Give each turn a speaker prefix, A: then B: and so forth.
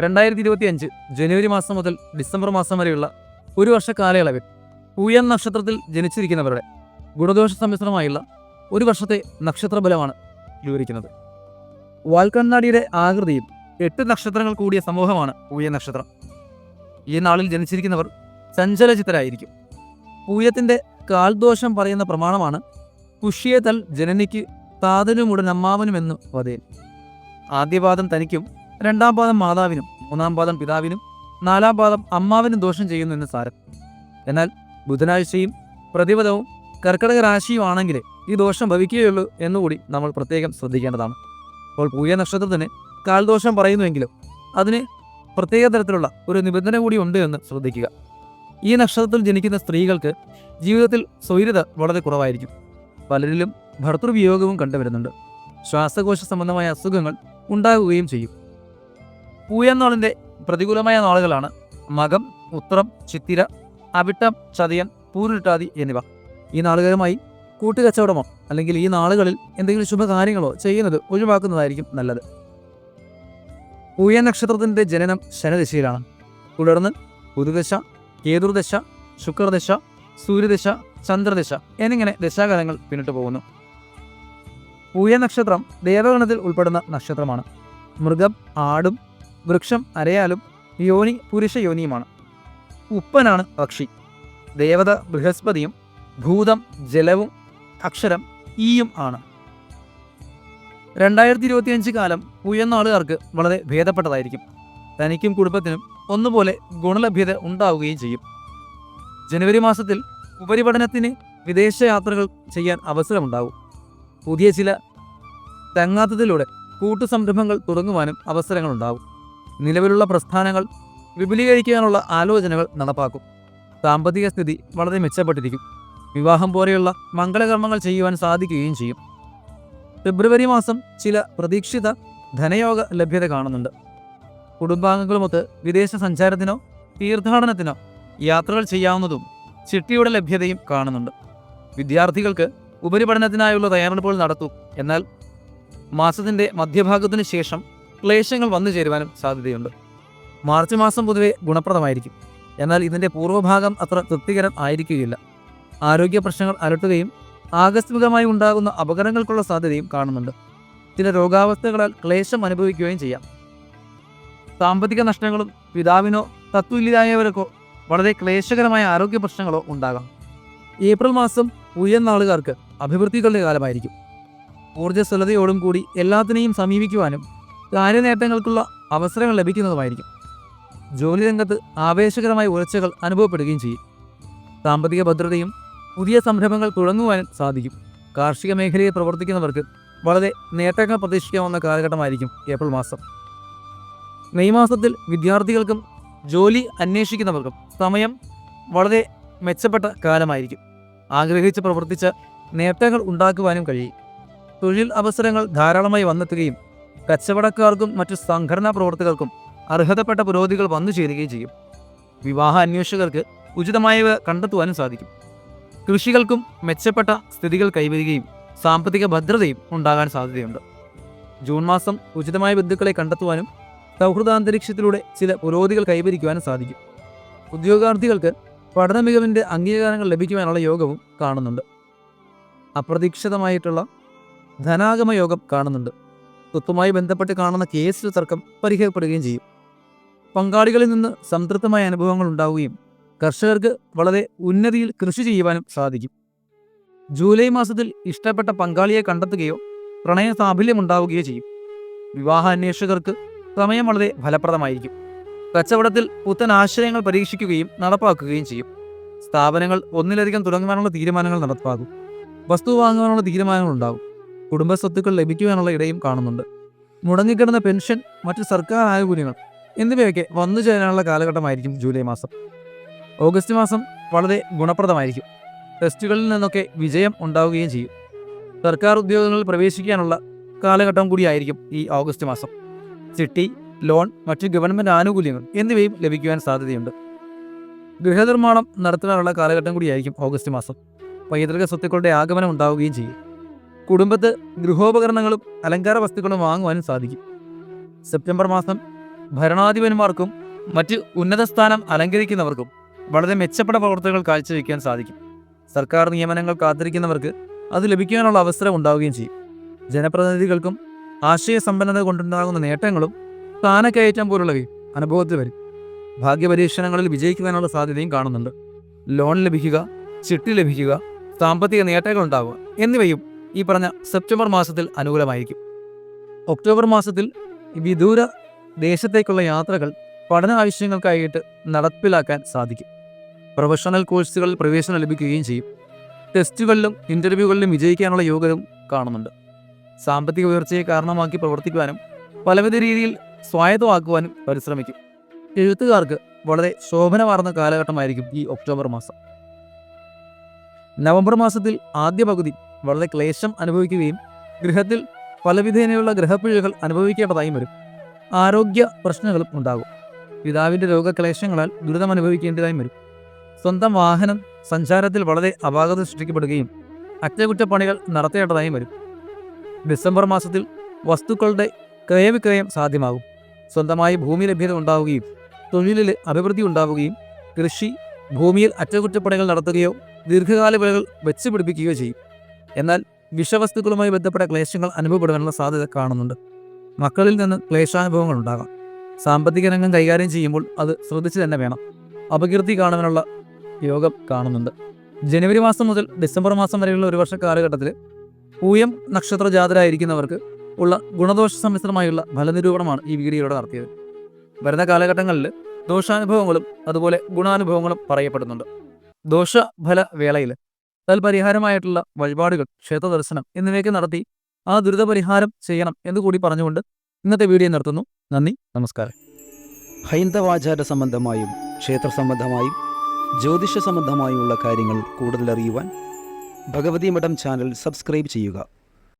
A: രണ്ടായിരത്തി ഇരുപത്തി അഞ്ച് ജനുവരി മാസം മുതൽ ഡിസംബർ മാസം വരെയുള്ള ഒരു വർഷ കാലയളവിൽ പൂയൻ നക്ഷത്രത്തിൽ ജനിച്ചിരിക്കുന്നവരുടെ ഗുണദോഷ സമ്മിശ്രമായുള്ള ഒരു വർഷത്തെ നക്ഷത്രബലമാണ് വിവരിക്കുന്നത്. വാൽക്കണ്ണാടിയുടെ ആകൃതിയിൽ എട്ട് നക്ഷത്രങ്ങൾ കൂടിയ സമൂഹമാണ് പൂയ നക്ഷത്രം. ഈ നാളിൽ ജനിച്ചിരിക്കുന്നവർ ചഞ്ചലചിത്തരായിരിക്കും. പൂയത്തിന്റെ കാൽദോഷം പറയുന്ന പ്രമാണമാണ് പുഷ്യതൽ ജനനിക്ക് താതനുമുടൻ അമ്മാവനുമെന്നു വതേൻ ആദ്യപാദം തനിക്കും രണ്ടാം പാദം മാതാവിനും മൂന്നാം പാദം പിതാവിനും നാലാം പാദം അമ്മാവിനും ദോഷം ചെയ്യുന്നു എന്ന് സാരം. എന്നാൽ ബുധനാഴ്ചയും പ്രതിപദവും കർക്കിടക രാശിയും ആണെങ്കിൽ ഈ ദോഷം ഭവിക്കുകയുള്ളൂ എന്നുകൂടി നമ്മൾ പ്രത്യേകം ശ്രദ്ധിക്കേണ്ടതാണ്. അപ്പോൾ പൂയ നക്ഷത്രത്തിന് കാൽദോഷം പറയുന്നുവെങ്കിലും അതിന് പ്രത്യേക തരത്തിലുള്ള ഒരു നിബന്ധന കൂടി ഉണ്ട് എന്ന് ശ്രദ്ധിക്കുക. ഈ നക്ഷത്രത്തിൽ ജനിക്കുന്ന സ്ത്രീകൾക്ക് ജീവിതത്തിൽ സ്വൈര്യത വളരെ കുറവായിരിക്കും. പലരിലും ഭർത്തൃവിയോഗവും കണ്ടുവരുന്നുണ്ട്. ശ്വാസകോശ സംബന്ധമായ അസുഖങ്ങൾ ഉണ്ടാകുകയും ചെയ്യും. പൂയനാളിന്റെ പ്രതികൂലമായ നാളുകളാണ്. മകം ഉത്രം ചിത്തിര അവിട്ടം ചതയൻ പൂരിട്ടാതി എന്നിവ. ഈ നാളുകളുമായി കൂട്ടുകച്ചവടമോ അല്ലെങ്കിൽ ഈ നാളുകളിൽ എന്തെങ്കിലും ശുഭകാര്യങ്ങളോ ചെയ്യുന്നത് ഒഴിവാക്കുന്നതായിരിക്കും നല്ലത്. പൂയ നക്ഷത്രത്തിന്റെ ജനനം ശനദശയിലാണ്. തുടർന്ന് പുതുദശ കേതുർദശ ശുക്രദശ സൂര്യദശ ചന്ദ്രദശ എന്നിങ്ങനെ ദശാകാലങ്ങൾ പിന്നിട്ട് പോകുന്നു. പൂയ നക്ഷത്രം ദേവഗണത്തിൽ ഉൾപ്പെടുന്ന നക്ഷത്രമാണ്. മൃഗം ആടും വൃക്ഷം അരയാലും യോനി പുരുഷ യോനിയുമാണ്. ഉപ്പനാണ് പക്ഷി. ദേവത ബൃഹസ്പതിയും ഭൂതം ജലവും അക്ഷരം ഈയും ആണ്. രണ്ടായിരത്തി ഇരുപത്തിയഞ്ച് കാലം ഉയർന്ന ആളുകാർക്ക് വളരെ ഭേദപ്പെട്ടതായിരിക്കും. തനിക്കും കുടുംബത്തിനും ഒന്നുപോലെ ഗുണലഭ്യത ഉണ്ടാവുകയും ചെയ്യും. ജനുവരി മാസത്തിൽ ഉപരിപഠനത്തിന് വിദേശ യാത്രകൾ ചെയ്യാൻ അവസരമുണ്ടാവും. പുതിയ ചില തങ്ങാത്തതിലൂടെ കൂട്ടുസംരംഭങ്ങൾ തുടങ്ങുവാനും അവസരങ്ങളുണ്ടാവും. നിലവിലുള്ള പ്രസ്ഥാനങ്ങൾ വിപുലീകരിക്കാനുള്ള ആലോചനകൾ നടപ്പാക്കും. സാമ്പത്തിക സ്ഥിതി വളരെ മെച്ചപ്പെട്ടിരിക്കും. വിവാഹം പോലെയുള്ള മംഗളകർമ്മങ്ങൾ ചെയ്യുവാൻ സാധിക്കുകയും ചെയ്യും. ഫെബ്രുവരി മാസം ചില പ്രതീക്ഷിത ധനയോഗ ലഭ്യത കാണുന്നുണ്ട്. കുടുംബാംഗങ്ങളുമൊത്ത് വിദേശ സഞ്ചാരത്തിനോ തീർത്ഥാടനത്തിനോ യാത്രകൾ ചെയ്യാവുന്നതും ചിട്ടിയുടെ ലഭ്യതയും കാണുന്നുണ്ട്. വിദ്യാർത്ഥികൾക്ക് ഉപരിപഠനത്തിനായുള്ള തയ്യാറെടുപ്പുകൾ നടത്തും. എന്നാൽ മാസത്തിന്റെ മധ്യഭാഗത്തിന് ശേഷം ക്ലേശങ്ങൾ വന്നു ചേരുവാനും സാധ്യതയുണ്ട്. മാർച്ച് മാസം പൊതുവെ ഗുണപ്രദമായിരിക്കും. എന്നാൽ ഇതിന്റെ പൂർവഭാഗം അത്ര തൃപ്തികരം ആയിരിക്കുകയില്ല. ആരോഗ്യ പ്രശ്നങ്ങൾ അലട്ടുകയും ആകസ്മികമായി ഉണ്ടാകുന്ന അപകടങ്ങൾക്കുള്ള സാധ്യതയും കാണുന്നുണ്ട്. ചില രോഗാവസ്ഥകളാൽ ക്ലേശം അനുഭവിക്കുകയും ചെയ്യാം. സാമ്പത്തിക നഷ്ടങ്ങളും പിതാവിനോ തത്തുല്യരായവർക്കോ വളരെ ക്ലേശകരമായ ആരോഗ്യ പ്രശ്നങ്ങളോ ഉണ്ടാകാം. ഏപ്രിൽ മാസം ഉയർന്ന ആളുകാർക്ക് അഭിവൃദ്ധികളുടെ കാലമായിരിക്കും. ഊർജസ്വലതയോടും കൂടി എല്ലാത്തിനെയും സമീപിക്കുവാനും കാര്യനേട്ടങ്ങൾക്കുള്ള അവസരങ്ങൾ ലഭിക്കുന്നതുമായിരിക്കും. ജോലി രംഗത്ത് ആവേശകരമായ ഉയർച്ചകൾ അനുഭവപ്പെടുകയും ചെയ്യും. സാമ്പത്തിക ഭദ്രതയും പുതിയ സംരംഭങ്ങൾ തുടങ്ങുവാനും സാധിക്കും. കാർഷിക മേഖലയിൽ പ്രവർത്തിക്കുന്നവർക്ക് വളരെ നേട്ടങ്ങൾ പ്രതീക്ഷിക്കാവുന്ന കാലഘട്ടമായിരിക്കും ഏപ്രിൽ മാസം. മെയ് മാസത്തിൽ വിദ്യാർത്ഥികൾക്കും ജോലി അന്വേഷിക്കുന്നവർക്കും സമയം വളരെ മെച്ചപ്പെട്ട കാലമായിരിക്കും. ആഗ്രഹിച്ച് പ്രവർത്തിച്ച നേട്ടങ്ങൾ ഉണ്ടാക്കുവാനും കഴിയും. തൊഴിൽ അവസരങ്ങൾ ധാരാളമായി വന്നെത്തുകയും കച്ചവടക്കാർക്കും മറ്റു സംഘടനാ പ്രവർത്തകർക്കും അർഹതപ്പെട്ട പുരോഗതികൾ വന്നു ചേരുകയും ചെയ്യും. വിവാഹ അന്വേഷകർക്ക് ഉചിതമായവ കണ്ടെത്തുവാനും സാധിക്കും. കൃഷികൾക്കും മെച്ചപ്പെട്ട സ്ഥിതികൾ കൈവരികയും സാമ്പത്തിക ഭദ്രതയും ഉണ്ടാകാൻ സാധ്യതയുണ്ട്. ജൂൺ മാസം ഉചിതമായ ബന്ധുക്കളെ കണ്ടെത്തുവാനും സൗഹൃദാന്തരീക്ഷത്തിലൂടെ ചില പുരോഗതികൾ കൈവരിക്കുവാനും സാധിക്കും. ഉദ്യോഗാർത്ഥികൾക്ക് പഠന മികവിന്റെ അംഗീകാരങ്ങൾ ലഭിക്കുവാനുള്ള യോഗവും കാണുന്നുണ്ട്. അപ്രതീക്ഷിതമായിട്ടുള്ള ധനാഗമ യോഗം കാണുന്നുണ്ട്. സ്വത്തുമായി ബന്ധപ്പെട്ട് കാണുന്ന കേസിൽ തർക്കം പരിഹരിക്കപ്പെടുകയും ചെയ്യും. പങ്കാളികളിൽ നിന്ന് സംതൃപ്തമായ അനുഭവങ്ങൾ ഉണ്ടാവുകയും കർഷകർക്ക് വളരെ ഉന്നതിയിൽ കൃഷി ചെയ്യുവാനും സാധിക്കും. ജൂലൈ മാസത്തിൽ ഇഷ്ടപ്പെട്ട പങ്കാളിയെ കണ്ടെത്തുകയോ പ്രണയ സാഫല്യം ഉണ്ടാവുകയോ ചെയ്യും. വിവാഹ അന്വേഷകർക്ക് സമയം വളരെ ഫലപ്രദമായിരിക്കും. കച്ചവടത്തിൽ പുത്തൻ ആശയങ്ങൾ പരീക്ഷിക്കുകയും നടപ്പാക്കുകയും ചെയ്യും. സ്ഥാപനങ്ങൾ ഒന്നിലധികം തുടങ്ങുവാനുള്ള തീരുമാനങ്ങൾ നടപ്പാകും. വസ്തു വാങ്ങുവാനുള്ള തീരുമാനങ്ങൾ ഉണ്ടാകും. കുടുംബ സ്വത്തുക്കൾ ലഭിക്കുവാനുള്ള ഇടയും കാണുന്നുണ്ട്. മുടങ്ങിക്കിടന്ന പെൻഷൻ മറ്റ് സർക്കാർ ആനുകൂല്യങ്ങൾ എന്നിവയൊക്കെ വന്നു ചേരാനുള്ള കാലഘട്ടമായിരിക്കും ജൂലൈ മാസം. ഓഗസ്റ്റ് മാസം വളരെ ഗുണപ്രദമായിരിക്കും. ടെസ്റ്റുകളിൽ നിന്നൊക്കെ വിജയം ഉണ്ടാവുകയും ചെയ്യും. സർക്കാർ ഉദ്യോഗങ്ങളിൽ പ്രവേശിക്കാനുള്ള കാലഘട്ടം കൂടിയായിരിക്കും ഈ ഓഗസ്റ്റ് മാസം. ചിട്ടി ലോൺ മറ്റ് ഗവൺമെന്റ് ആനുകൂല്യങ്ങൾ എന്നിവയും ലഭിക്കുവാൻ സാധ്യതയുണ്ട്. ഗൃഹനിർമ്മാണം നടത്താനുള്ള കാലഘട്ടം കൂടിയായിരിക്കും ഓഗസ്റ്റ് മാസം. പൈതൃക സ്വത്തുക്കളുടെ ആഗമനം ഉണ്ടാവുകയും ചെയ്യും. കുടുംബത്ത് ഗൃഹോപകരണങ്ങളും അലങ്കാര വസ്തുക്കളും വാങ്ങുവാനും സാധിക്കും. സെപ്റ്റംബർ മാസം ഭരണാധിപന്മാർക്കും മറ്റ് ഉന്നത സ്ഥാനം അലങ്കരിക്കുന്നവർക്കും വളരെ മെച്ചപ്പെട്ട പ്രവർത്തനങ്ങൾ കാഴ്ചവെക്കാൻ സാധിക്കും. സർക്കാർ നിയമനങ്ങൾ കാത്തിരിക്കുന്നവർക്ക് അത് ലഭിക്കാനുള്ള അവസരം ഉണ്ടാവുകയും ചെയ്യും. ജനപ്രതിനിധികൾക്കും ആശയ സമ്പന്നത കൊണ്ടുണ്ടാകുന്ന നേട്ടങ്ങളും സ്ഥാനക്കയറ്റം പോലുള്ളവയും അനുഭവത്തിൽ വരും. ഭാഗ്യപരീക്ഷണങ്ങളിൽ വിജയിക്കുവാനുള്ള സാധ്യതയും കാണുന്നുണ്ട്. ലോൺ ലഭിക്കുക ചിട്ടി ലഭിക്കുക സാമ്പത്തിക നേട്ടങ്ങൾ ഉണ്ടാവുക എന്നിവയും ഈ പറഞ്ഞ സെപ്റ്റംബർ മാസത്തിൽ അനുകൂലമായിരിക്കും. ഒക്ടോബർ മാസത്തിൽ വിദൂര ദേശത്തേക്കുള്ള യാത്രകൾ പഠന ആവശ്യങ്ങൾക്കായിട്ട് നടപ്പിലാക്കാൻ സാധിക്കും. പ്രൊഫഷണൽ കോഴ്സുകളിൽ പ്രവേശനം ലഭിക്കുകയും ചെയ്യും. ടെസ്റ്റുകളിലും ഇന്റർവ്യൂകളിലും വിജയിക്കാനുള്ള യോഗവും കാണുന്നുണ്ട്. സാമ്പത്തിക ഉയർച്ചയെ കാരണമാക്കി പ്രവർത്തിക്കുവാനും പലവിധ രീതിയിൽ സ്വായത്തമാക്കുവാനും പരിശ്രമിക്കും. എഴുത്തുകാർക്ക് വളരെ ശോഭനമാർന്ന കാലഘട്ടമായിരിക്കും ഈ ഒക്ടോബർ മാസം. നവംബർ മാസത്തിൽ ആദ്യ പകുതി വളരെ ക്ലേശം അനുഭവിക്കുകയും ഗൃഹത്തിൽ പലവിധേനയുള്ള ഗ്രഹപ്പിഴകൾ അനുഭവിക്കേണ്ടതായും വരും. ആരോഗ്യ പ്രശ്നങ്ങളും ഉണ്ടാകും. പിതാവിന്റെ രോഗക്ലേശങ്ങളാൽ ദുരിതം അനുഭവിക്കേണ്ടതായും വരും. സ്വന്തം വാഹനം സഞ്ചാരത്തിൽ വളരെ അപാകത സൃഷ്ടിക്കപ്പെടുകയും അറ്റകുറ്റപ്പണികൾ നടത്തേണ്ടതായും വരും. ഡിസംബർ മാസത്തിൽ വസ്തുക്കളുടെ ക്രയവിക്രയം സാധ്യമാകും. സ്വന്തമായി ഭൂമി ലഭ്യത ഉണ്ടാവുകയും തൊഴിലിൽ അഭിവൃദ്ധി ഉണ്ടാവുകയും കൃഷി ഭൂമിയിൽ അറ്റകുറ്റപ്പണികൾ നടത്തുകയോ ദീർഘകാല വിളകൾ വെച്ചുപിടിപ്പിക്കുകയോ ചെയ്യും. എന്നാൽ വിഷവസ്തുക്കളുമായി ബന്ധപ്പെട്ട ക്ലേശങ്ങൾ അനുഭവപ്പെടാനുള്ള സാധ്യത കാണുന്നുണ്ട്. മക്കളിൽ നിന്ന് ക്ലേശാനുഭവങ്ങൾ ഉണ്ടാകാം. സാമ്പത്തിക രംഗം കൈകാര്യം ചെയ്യുമ്പോൾ അത് ശ്രദ്ധിച്ചു തന്നെ വേണം. അപകീർത്തി കാണുവാനുള്ള യോഗം കാണുന്നുണ്ട്. ജനുവരി മാസം മുതൽ ഡിസംബർ മാസം വരെയുള്ള ഒരു വർഷ കാലഘട്ടത്തിൽ പൂയം നക്ഷത്ര ജാതരായിരിക്കുന്നവർക്ക് ഉള്ള ഗുണദോഷ സമ്മിശ്രമായുള്ള ഫലനിരൂപണമാണ് ഈ വീഡിയോയുടെ നടത്തിയത്. വരുന്ന കാലഘട്ടങ്ങളിൽ ദോഷാനുഭവങ്ങളും അതുപോലെ ഗുണാനുഭവങ്ങളും പറയപ്പെടുന്നുണ്ട്. ദോഷഫല വേളയിൽ തൽപരിഹാരമായിട്ടുള്ള വഴിപാടുകൾ ക്ഷേത്ര ദർശനം എന്നിവയൊക്കെ നടത്തി ആ ദുരിതപരിഹാരം ചെയ്യണം എന്ന് കൂടി പറഞ്ഞുകൊണ്ട് ഇന്നത്തെ വീഡിയോ നിർത്തുന്നു. നന്ദി നമസ്കാരം.
B: ഹൈന്ദവാചാര സംബന്ധമായും ക്ഷേത്ര സംബന്ധമായും ജ്യോതിഷ സംബന്ധമായുമുള്ള കാര്യങ്ങൾ കൂടുതൽ അറിയുവാൻ ഭഗവതി മഠം ചാനൽ സബ്സ്ക്രൈബ് ചെയ്യുക.